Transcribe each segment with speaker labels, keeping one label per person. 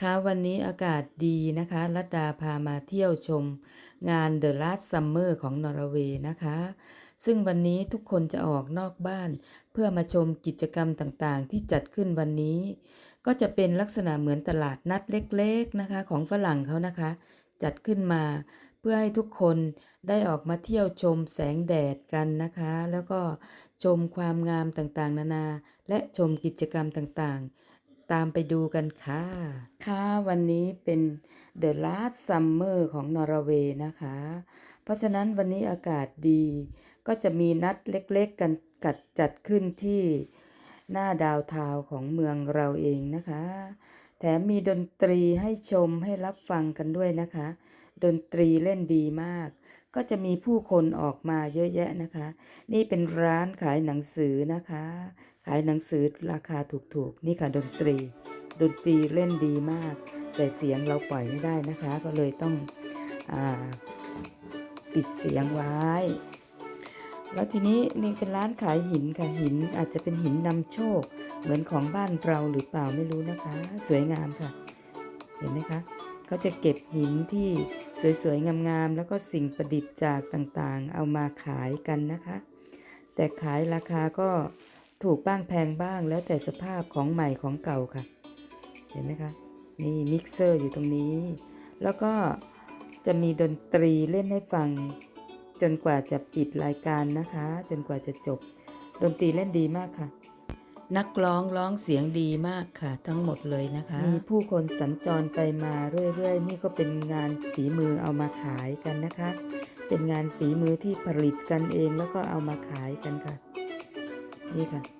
Speaker 1: ค่ะวันนี้อากาศดีนะคะรัตดาพามาเที่ยวชมงาน The Last Summer ของนอร์เวย์นะคะ ซึ่งวันนี้ทุกคนจะออกนอกบ้าน เพื่อมาชมกิจกรรมต่างๆ ที่จัดขึ้นวันนี้ ก็จะเป็นลักษณะเหมือนตลาดนัดเล็กๆนะคะ ของฝรั่งเขานะคะ จัดขึ้นมา เพื่อให้ทุกคนได้ออกมาเที่ยวชมแสงแดดกันนะคะ แล้วก็ชมความงามต่างๆ นานา และชมกิจกรรมต่างๆ ตามไปดูกันค่ะ ค่ะ วันนี้เป็น The Last Summer ของนอร์เวย์นะคะ เพราะฉะนั้นวันนี้อากาศดี ก็จะมีนัดเล็กๆกันกัดจัดขึ้นที่หน้าดาวเทาวของเมืองเราเองนะคะ แถมมีดนตรีให้ชมให้รับฟังกันด้วยนะคะ ดนตรีเล่นดีมาก ก็จะมีผู้คนออกมาเยอะแยะนะคะ นี่เป็นร้านขายหนังสือนะคะ ขายหนังสือราคาถูกๆ นี่ค่ะดนตรี ดนตรีเล่นดีมาก แต่เสียงเราปล่อยไม่ได้นะคะ ก็เลยต้องอปิดเสียงไว้ แล้วทีนี้นี่เป็นร้านขายหินค่ะหินอาจจะเป็นหินนำโชค เหมือนของบ้านเราหรือเปล่าไม่รู้นะคะ สวยงามค่ะ เห็นไหมคะเขาจะเก็บหินที่สวยๆ งามๆ แล้วก็สิ่งประดิษฐ์จากต่างๆ เอามาขายกันนะคะ แต่ขายราคาก็ ถูกบ้างแพงบ้างแล้วแต่สภาพของใหม่ของเก่าค่ะ เห็นไหมคะ นี่มิกเซอร์อยู่ตรงนี้ แล้วก็จะมีดนตรีเล่นให้ฟัง จนกว่าจะปิดรายการนะคะ จนกว่าจะจบ ดนตรีเล่นดีมากค่ะ นักร้องร้องเสียงดีมากค่ะ ทั้งหมดเลยนะคะ มีผู้คนสัญจรไปมาเรื่อยๆ นี่ก็เป็นงานฝีมือเอามาขายกันนะคะ เป็นงานฝีมือที่ผลิตกันเองแล้วก็เอามาขายกันค่ะ นี่ค่ะ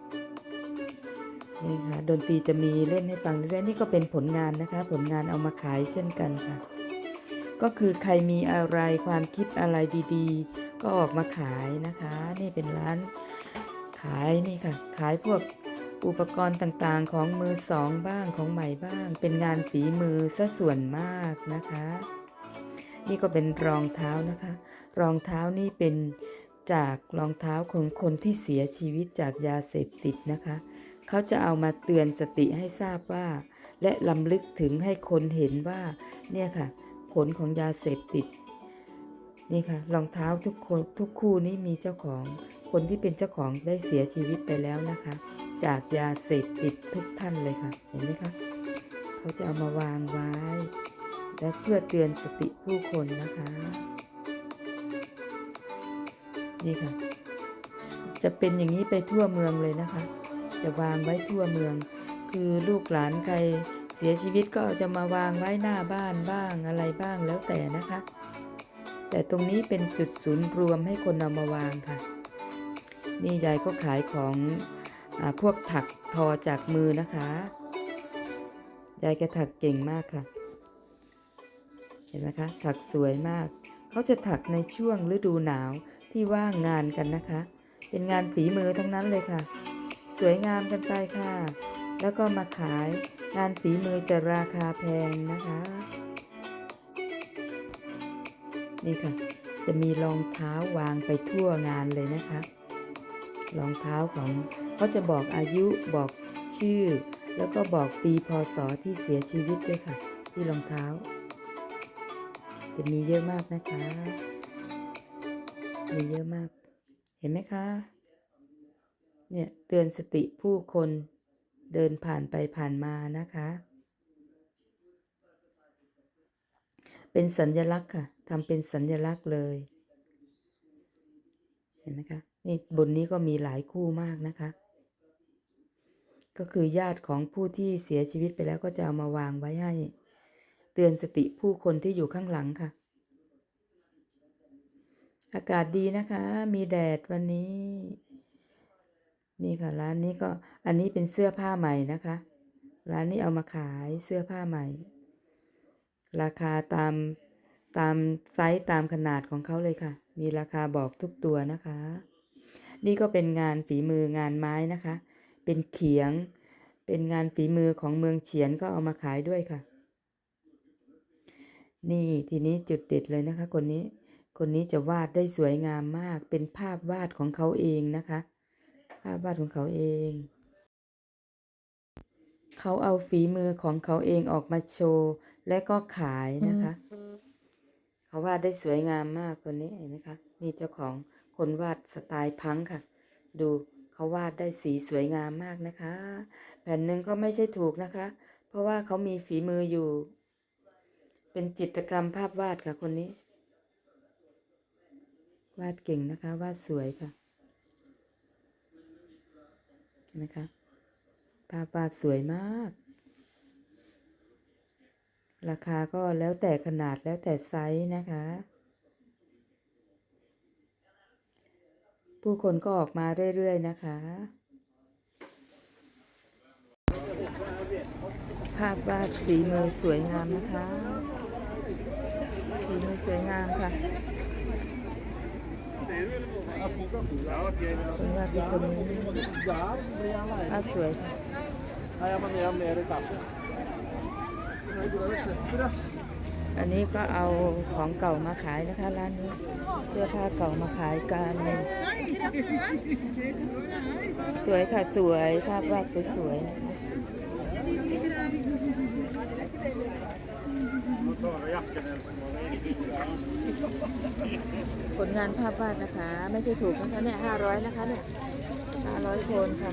Speaker 1: นี่ค่ะดนตรีจะมีเล่นให้ฟังเรื่อยนี่ก็เป็นผลงานนะคะ ผลงานเอามาขายเช่นกันค่ะ ก็คือใครมีอะไรความคิดอะไรดีๆ ก็ออกมาขายนะคะ นี่เป็นร้านขายนี่ค่ะ ขายพวกอุปกรณ์ต่างๆ ของมือสองบ้างของใหม่บ้าง เป็นงานฝีมือซะส่วนมากนะคะ นี่ก็เป็นรองเท้านะคะ รองเท้านี่เป็นจากรองเท้าของคนที่เสียชีวิตจากยาเสพติดนะคะ เขาจะเอามาเตือนสติให้ทราบว่า และลำลึกถึงให้คนเห็นว่า เนี่ยค่ะ ผลของยาเสพติด นี่ค่ะรองเท้าทุกคนทุกคู่นี้มีเจ้าของ คนที่เป็นเจ้าของได้เสียชีวิตไปแล้วนะคะ จากยาเสพติดทุกท่านเลยค่ะ เห็นไหมคะเขาจะเอามาวางไว้ และเพื่อเตือนสติผู้คนนะคะ นี่ค่ะ จะเป็นอย่างนี้ไปทั่วเมืองเลยนะคะ จะวางไว้ทั่วเมือง คือลูกหลานใครเสียชีวิตก็จะมาวางไว้หน้าบ้านบ้างอะไรบ้างแล้วแต่นะคะ แต่ตรงนี้เป็นจุดศูนย์รวมให้คนเอามาวางค่ะ นี่ยายก็ขายของอพวกถักทอจากมือนะคะยายแกถักเก่งมากค่ะ เห็นไหมคะ ถักสวยมาก เขาจะถักในช่วงฤดูหนาวที่ว่างงานกันนะคะ เป็นงานฝีมือทั้งนั้นเลยค่ะ สวยงามกันไปค่ะ แล้วก็มาขายงานฝีมือจะราคาแพงนะคะ นี่ค่ะ จะมีรองเท้าวางไปทั่วงานเลยนะคะ รองเท้าของเขาจะบอกอายุบอกชื่อ แล้วก็บอกปีพศที่เสียชีวิตด้วยค่ะ ที่รองเท้า จะมีเยอะมากนะคะ มีเยอะมาก เห็นไหมคะ เนี่ยเตือนสติผู้คนเดินผ่านไปผ่านมานะคะ เป็นสัญลักษณ์ค่ะทำเป็นสัญลักษณ์เลย เห็นไหมคะนี่บนนี้ก็มีหลายคู่มากนะคะ ก็คือญาติของผู้ที่เสียชีวิตไปแล้วก็จะเอามาวางไว้ให้ เตือนสติผู้คนที่อยู่ข้างหลังค่ะ อากาศดีนะคะ มีแดดวันนี้ นี่ค่ะร้านนี้ก็อันนี้เป็นเสื้อผ้าใหม่นะคะ ร้านนี้เอามาขายเสื้อผ้าใหม่ ราคาตามตามไซส์ตามขนาดของเขาเลยค่ะ มีราคาบอกทุกตัวนะคะ นี่ก็เป็นงานฝีมืองานไม้นะคะ เป็นเขียง เป็นงานฝีมือของเมืองเฉียนก็เอามาขายด้วยค่ะ นี่ทีนี้จุดเด็ดเลยนะคะ คนนี้ คนนี้จะวาดได้สวยงามมาก เป็นภาพวาดของเขาเองนะคะ ภาพวาดของเขาเอง
Speaker 2: เขาเอาฝีมือของเขาเองออกมาโชว์ และก็ขายนะคะ เขาวาดได้สวยงามมากตัวนี้เห็นไหมคะ นี่เจ้าของคนวาดสไตล์พังค่ะ ดูเขาวาดได้สีสวยงามมากนะคะ แผ่นหนึ่งก็ไม่ใช่ถูกนะคะ เพราะว่าเขามีฝีมืออยู่ เป็นจิตรกรรมภาพวาดค่ะคนนี้ วาดเก่งนะคะ วาดสวยค่ะ เห็นไหมคะภาพวาดสวยมาก ราคาก็แล้วแต่ขนาดแล้วแต่ไซส์นะคะ ผู้คนก็ออกมาเรื่อยๆนะคะ ภาพวาดฝีมือสวยงามนะคะฝีมือสวยงามค่ะ วาเป็นคนนี้าสวยอันนี้ก็เอาของเก่ามาขายนะคะร้านนี้ เสื้อผ้าเก่ามาขายกัน สวยค่ะสวยภาพวาดสวยๆนะคะ ผลงานภาพวาดนะคะ ไม่ใช่ถูกนะคะเนี่ยห้าร้อยนะคะเนี่ยห้าร้อยคนค่ะ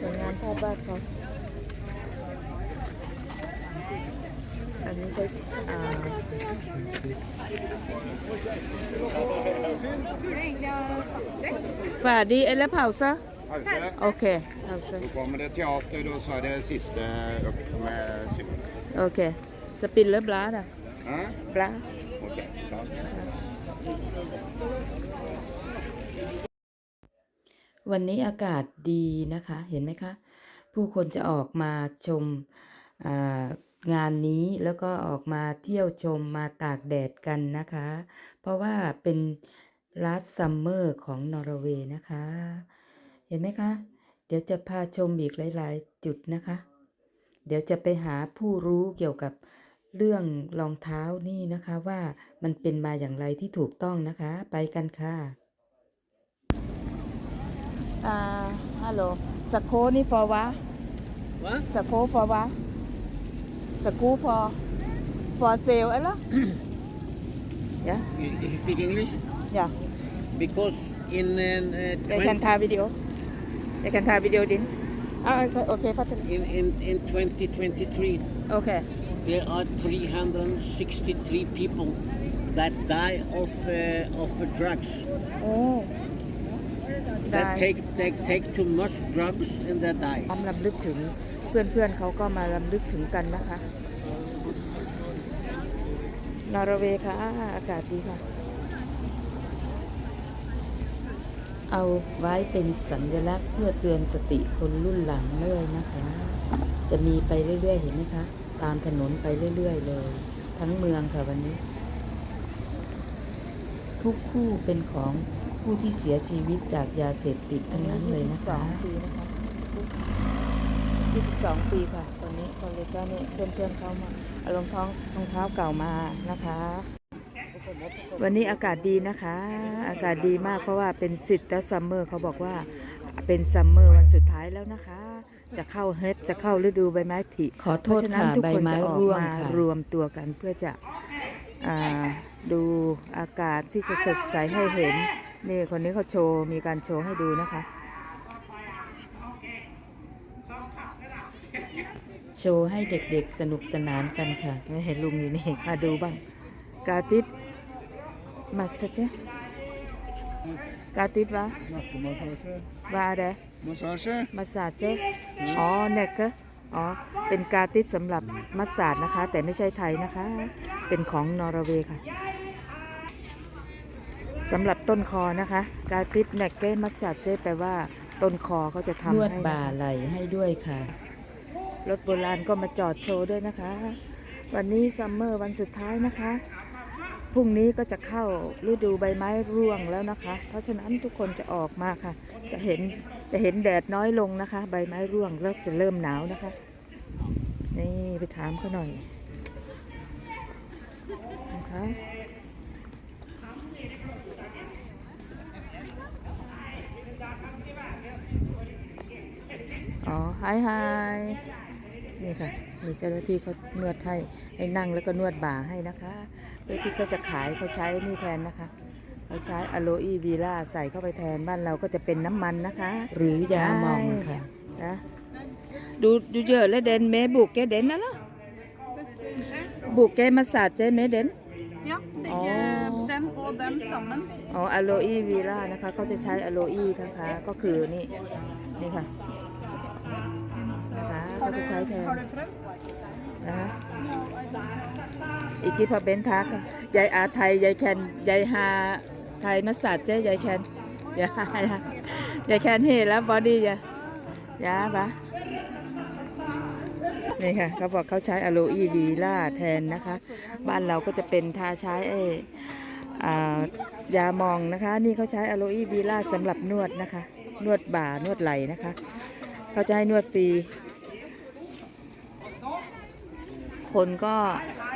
Speaker 2: ผลงานภาพวาดเขาอันนี้ก็อ่า Ferdig eller pause?
Speaker 3: Pause.
Speaker 2: OK. Pause.
Speaker 3: Då kommer det teater och så är det sista upp med cykel.
Speaker 2: OK. Spiller blad, da.
Speaker 3: Ja,
Speaker 2: Blad.
Speaker 3: Okej, klart.
Speaker 2: วันนี้อากาศดีนะคะ เห็นไหมคะ ผู้คนจะออกมาชมอ่างานนี้แล้วก็ออกมาเที่ยวชมมาตากแดดกันนะคะ เพราะว่าเป็นรัสซัมเมอร์ของนอร์เวย์นะคะ เห็นไหมคะ เดี๋ยวจะพาชมอีกหลาย ๆ จุดนะคะ เดี๋ยวจะไปหาผู้รู้เกี่ยวกับ เรื่องรองเท้านี่นะคะว่ามันเป็นมาอย่างไรที่ถูกต้องนะคะ ไปกันค่ะอ่าฮัลโหลสโคนี่ for วะ
Speaker 4: What?
Speaker 2: สโค for วะสกู for for sale อะไร yeah
Speaker 4: You, you speak English?
Speaker 2: yeah
Speaker 4: Because in uh,
Speaker 2: they can
Speaker 4: uh,
Speaker 2: ถ่ายวิดีโอ they can ถ่ายวิดีโอดินอ่าโอเคพัฒนา
Speaker 4: 20, in, in, in 2023,
Speaker 2: โอเค
Speaker 4: there are 363 people that die of uh, of uh, drugs.
Speaker 2: โอ้ได้
Speaker 4: That take they take too much drugs and they die.
Speaker 2: พร้อมลำลึกถึงเพื่อนๆเขาก็มาลำลึกถึงกันนะคะนอร์เวย์ค่ะอากาศดีค่ะ เอาไว้เป็นสัญลักษณ์เพื่อเตือนสติคนรุ่นหลังเลยนะคะ จะมีไปเรื่อยๆเห็นไหมคะ ตามถนนไปเรื่อย ๆ เลย ทั้งเมืองค่ะวันนี้ ทุกคู่เป็นของผู้ที่เสียชีวิตจากยาเสพติดทั้งนั้นเลยนะคะปีนะคะ22 ปีค่ะ ตอนนี้คนเล็กก็เนี่ยเพื่อนๆเขามาเอารองเท้ารองเท้าเก่ามานะคะ วันนี้อากาศดีนะคะ อากาศดีมากเพราะว่าเป็นสิทธิ์และซัมเมอร์เขาบอกว่า เป็นซัมเมอร์วันสุดท้ายแล้วนะคะ จะเข้าเฮดจะเข้าฤดูใบไม้ผลิขอโทษค่ะใบไม้ร่วงค่ะรวมตัวกันเพื่อจะอ่าดูอากาศที่จะสดใสให้เห็น นี่คนนี้เขาโชว์ มีการโชว์ให้ดูนะคะ โชว์ให้เด็กๆสนุกสนานกันค่ะไม่เห็นลุงอยู่นี่ มาดูบ้าง กาติดมาสเจกาติดวะ วาอะไร
Speaker 3: Massage?
Speaker 2: มาสาดเจอ๋อเนกเกออ๋อ เป็นกาติดสำหรับมัสสาดนะคะ แต่ไม่ใช่ไทยนะคะ เป็นของนอร์เวย์ค่ะสำหรับต้นคอนะคะ กาติดเนกเกมัสสาดเจแปลว่าต้นคอเขาจะทำนวดบ่าไหลให้ด้วยค่ะ รถโบราณก็มาจอดโชว์ด้วยนะคะ วันนี้ซัมเมอร์วันสุดท้ายนะคะ พรุ่งนี้ก็จะเข้าฤดูใบไม้ร่วงแล้วนะคะ เพราะฉะนั้นทุกคนจะออกมาค่ะ จะเห็นจะเห็นแดดน้อยลงนะคะ ใบไม้ร่วงแล้วจะเริ่มหนาวนะคะ นี่ไปถามเขาหน่อยนะคะอ๋อไฮไฮ นี่ค่ะมีเจ้าหน้าที่เขานวดให้ให้นั่งแล้วก็นวดบ่าให้นะคะเพื่อที่เขาจะขายเขาใช้นี่แทนนะคะเขาใช้อะโลอีวีล่าใส่เข้าไปแทนบ้านเราก็จะเป็นน้ำมันนะคะ หรือยาหมองค่ะนะดูดูเยอะเลยเดนเมบุกแกเดนนะเนาะบุกแกมาสาดเจเมเดน
Speaker 5: Ja, begge
Speaker 2: Åh.
Speaker 5: den og den sammen.
Speaker 2: อ๋ออะโลอีวีล่านะคะเขาจะใช้อะโลอีนะคะ ก็คือนี่นี่ค่ะนะคะ เขาจะใช้แทนนะอีกที่พอเบนทักยายอาไทยยายแคนยายฮาไทยมาสาดเจ้ยายแคนยายยายแคนเฮแล้วบอดี้ยายาปะนี่ค่ะเขาบอกเขาใช้อะโลอีวีล่าแทนนะคะ บ้านเราก็จะเป็นทาใช้ไอยาหมองนะคะ นี่เขาใช้อะโลอีวีล่าสำหรับนวดนะคะ นวดบ่านวดไหล่นะคะ เขาจะให้นวดฟรี คนก็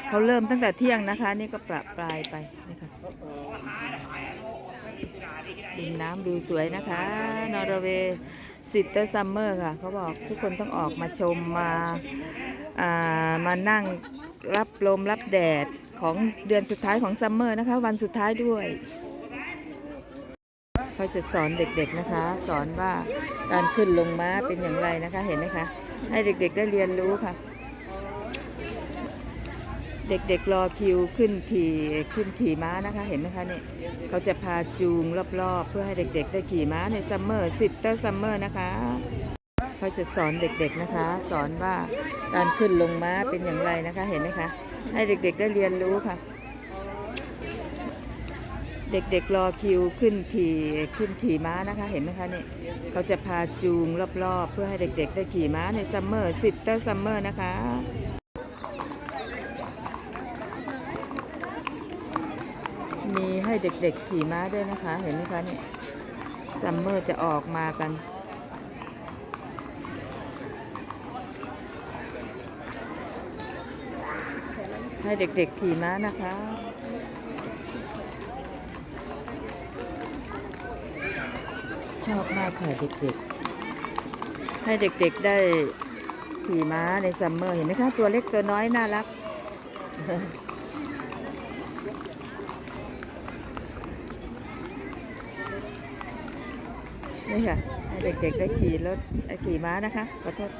Speaker 2: เขาเริ่มตั้งแต่เที่ยงนะคะ นี่ก็ประปรายไปนะคะดินน้ำดูสวยนะคะนอร์เวย์ซิตเตอร์ซัมเมอร์ค่ะ เขาบอกทุกคนต้องออกมาชมมาอ่ามานั่งรับลมรับแดดของเดือนสุดท้ายของซัมเมอร์นะคะ วันสุดท้ายด้วย เขาจะสอนเด็กๆนะคะ สอนว่าการขึ้นลงม้าเป็นอย่างไรนะคะเห็นไหมคะ ให้เด็กๆได้เรียนรู้ค่ะ เด็กๆรอคิวขึ้นขี่ขึ้นขี่ม้านะคะเห็นไหมคะเนี่ยเขาจะพาจูงรอบๆ เพื่อให้เด็กๆได้ขี่ม้าในซัมเมอร์สิบเตอร์ซัมเมอร์นะคะเขาจะสอนเด็กๆนะคะ สอนว่าการขึ้นลงม้าเป็นอย่างไรนะคะเห็นไหมคะ ให้เด็กๆได้เรียนรู้ค่ะ เด็กๆรอคิวขึ้นขี่ขึ้นขี่ม้านะคะเห็นไหมคะเนี่ยเขาจะพาจูงรอบๆ เพื่อให้เด็กๆได้ขี่ม้าในซัมเมอร์สิบเตอร์ซัมเมอร์นะคะ มี ให้เด็กๆขี่ม้าด้วยนะคะ เห็นไหมคะเนี่ยซัมเมอร์จะออกมากัน ให้เด็กๆขี่ม้านะคะชอบมากค่ะเด็กๆ ให้เด็กๆได้ขี่ม้าในซัมเมอร์ เห็นไหมคะ ตัวเล็กตัวน้อยน่ารัก นี่ค่ะเด็กๆได้ขี่รถขี่ม้านะคะขอโทษ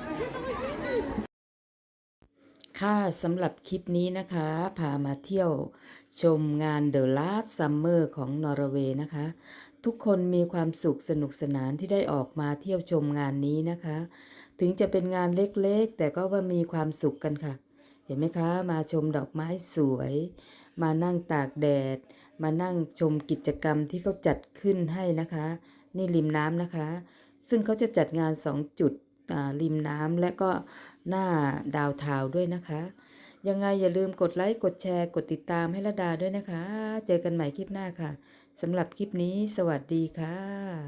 Speaker 2: ค่ะสำหรับคลิปนี้นะคะ พามาเที่ยวชมงาน The Last Summer ของนอร์เวย์นะคะ ทุกคนมีความสุขสนุกสนานที่ได้ออกมาเที่ยวชมงานนี้นะคะ ถึงจะเป็นงานเล็กๆ แต่ก็ว่ามีความสุขกันค่ะ เห็นไหมคะ มาชมดอกไม้สวย มานั่งตากแดด มานั่งชมกิจกรรมที่เขาจัดขึ้นให้นะคะ นี่ริมน้ำนะคะ ซึ่งเขาจะจัดงาน 2 จุดริมน้ำและก็หน้าดาวเทาวด้วยนะคะ ยังไงอย่าลืมกดไลค์ กดแชร์ กดติดตามให้ละดาด้วยนะคะ เจอกันใหม่คลิปหน้าค่ะสำหรับคลิปนี้ สวัสดีค่ะ